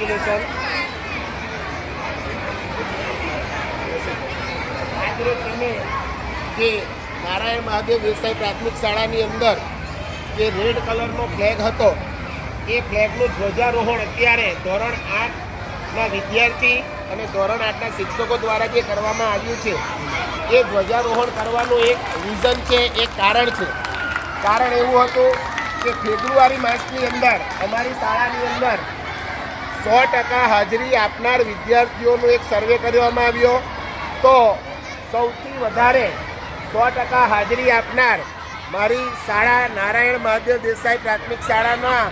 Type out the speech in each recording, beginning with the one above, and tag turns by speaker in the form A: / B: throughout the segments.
A: Application આજરોજ તમે જે નારાયણ મહાદેવ વ્યવસાય પ્રાથમિક શાળાની અંદર જે રેડ કલરનો ફ્લેગ હતો, એ ફ્લેગનું ધ્વજારોહણ અત્યારે ધોરણ આઠના વિદ્યાર્થી અને ધોરણ આઠના શિક્ષકો દ્વારા જે કરવામાં આવ્યું છે, એ ધ્વજારોહણ કરવાનું એક રીઝન છે, એક કારણ છે. કારણ એવું હતું કે ફેબ્રુઆરી માસની અંદર, અમારી શાળાની અંદર સો ટકા હાજરી આપનાર વિદ્યાર્થીઓનો એક સર્વે કરવામાં આવ્યો. તો સૌથી વધારે સો ટકા હાજરી આપનાર મારી શાળા નારાયણ મહાદેવ દેસાઈ પ્રાથમિક શાળાના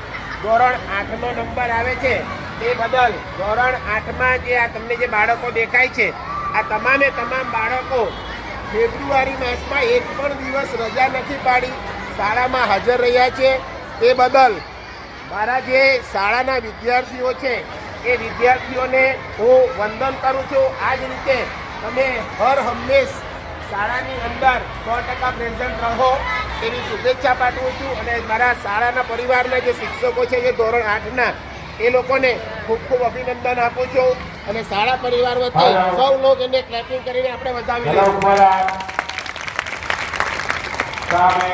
A: ધોરણ આઠનો નંબર આવે છે. તે બદલ ધોરણ આઠમાં જે આ તમને જે બાળકો દેખાય છે, આ તમામે તમામ બાળકો ફેબ્રુઆરી માસમાં એક પણ દિવસ રજા નથી પાડી. શાળામાં હાજર રહ્યા છે. તે બદલ મારા જે શાળાના વિદ્યાર્થીઓ છે એ વિદ્યાર્થીઓને હું વંદન કરું છું. આ જ રીતે તમે હર હંમેશ શાળાની અંદર સો ટકા પ્રેઝન્ટ રહો. તેની શુભેચ્છા પાઠવું છું અને મારા શાળાના પરિવારના જે શિક્ષકો છે જે ધોરણ આઠના એ લોકોને ખૂબ ખૂબ અભિનંદન આપું છું. અને શાળા પરિવાર વચ્ચે સૌ લોકો એને ક્લેપિંગ કરીને આપણે વધાવી
B: સામે